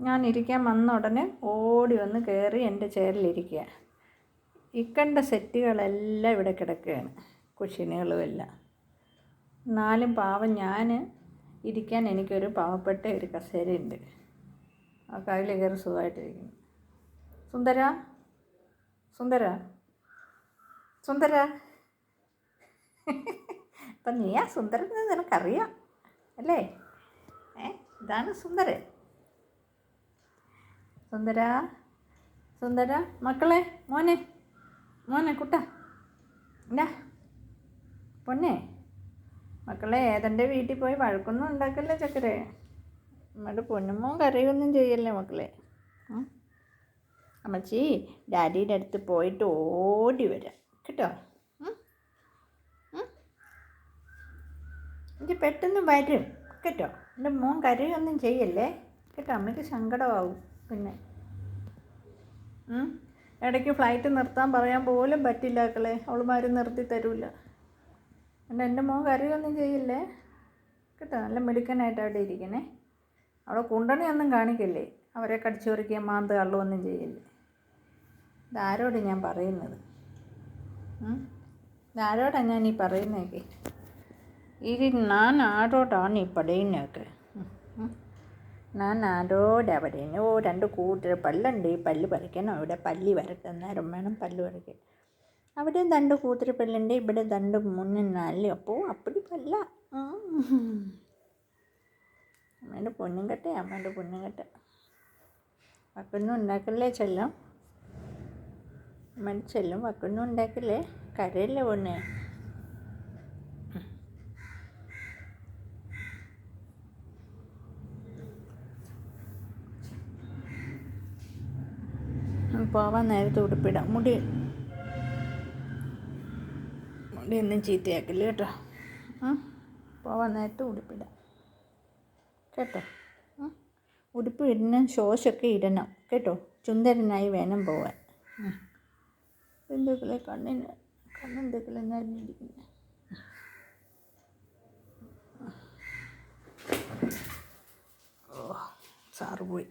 ഞാൻ ഇരിക്കാൻ വന്ന ഉടനെ ഓടി വന്ന് കയറി എന്റെ ചെയറിലിരിക്കുക. ഇക്കണ്ട സെറ്റുകളെല്ലാം ഇവിടെ കിടക്കുകയാണ് കുഷിനുകളും എല്ലാം. എന്നാലും പാവം ഞാൻ ഇരിക്കാൻ എനിക്കൊരു പാവപ്പെട്ട ഒരു കസേരയുണ്ട്. ആ കയ്യിൽ കയറി സുഖമായിട്ടിരിക്കുന്നു. സുന്ദര? സുന്ദര? സുന്ദര? അപ്പം നീ ആ സുന്ദരൻ നിനക്കറിയാം അല്ലേ? ഏ ഇതാണ് സുന്ദരൻ. സുന്ദര സുന്ദര മക്കളെ മോനെ മോനെ കുട്ട എന്നാ പൊന്നെ. മക്കളെ ഏതെന്റെ വീട്ടിൽ പോയി വഴക്കൊന്നും ഉണ്ടാക്കല്ലേ ചക്കരെ? നമ്മുടെ പൊന്നുമോൻ കരയൊന്നും ചെയ്യല്ലേ മക്കളെ. അമ്മച്ചി ഡാഡിയുടെ അടുത്ത് പോയിട്ട് ഓടി വരാം. കേട്ടോ? എനിക്ക് പെട്ടെന്ന് വരും. കേട്ടോ? എന്റെ മോൻ കരയൊന്നും ചെയ്യല്ലേ? കേട്ടോ? അമ്മയ്ക്ക് സങ്കടമാവും. പിന്നെ? ഇടയ്ക്ക് ഫ്ലൈറ്റ് നിർത്താൻ പറയാൻ പോലും പറ്റില്ല മക്കളെ. അവളുമാരും നിർത്തി തരൂല. എന്റെ എന്റെ മോൻ കരയൊന്നും ചെയ്യില്ലേ? കേട്ടോ നല്ല മിടുക്കനായിട്ട് അവിടെ ഇരിക്കണേ. അവിടെ കുണ്ടണിയൊന്നും കാണിക്കില്ലേ? അവരെ കടിച്ചു പറിക്കുക മാന്ത് കള്ളുമൊന്നും ചെയ്യില്ലേ? ഇതാരോട് ഞാൻ പറയുന്നത്? ഇതാരോടാണ് ഞാൻ ഈ പറയുന്നതൊക്കെ? ഇത് ഞാൻ ആരോടാണ് ഈ പടയുന്നതൊക്കെ. ആരോടാ പറയുന്നത് ഓ രണ്ട് കൂട്ടർ പല്ലുണ്ട് ഈ പല്ല് പറിക്കണം. അവിടെ പല്ലി വരട്ടെ. അന്നേരം വേണം പല്ല് പറിക്കാൻ. അവിടെ രണ്ട് കൂട്ടർ പല്ലുണ്ട്. ഇവിടെ രണ്ട് മൂന്ന് നാല് അപ്പോൾ അപ്പടി പല്ല. അമ്മേന്റെ പൊന്നും കെട്ടെ. അമ്മേന്റെ പൊന്നും കെട്ട. വക്കൊന്നും ഉണ്ടാക്കല്ലേ ചെല്ലും? അമ്മേന്റെ ചെല്ലും വക്കൊന്നും ഉണ്ടാക്കല്ലേ? കരയല്ലേ പൊണ്ണേ പോവാൻ നേരത്തെ ഉടുപ്പിടാം. മുടി മുടി ഒന്നും ചീത്തയാക്കില്ല കേട്ടോ. പോവാൻ നേരത്തെ ഉടുപ്പിടാം. കേട്ടോ. ഉടുപ്പ് ഇടുന്ന ശോശൊക്കെ ഇടണം. കേട്ടോ? ചുന്ദരനായി വേണം പോവാൻ. എന്തൊക്കെ കണ്ണിന് കണ്ണെന്തൊക്കെ നരിഞ്ഞിരിക്കുന്നത് ഓ സാറ് പോയി.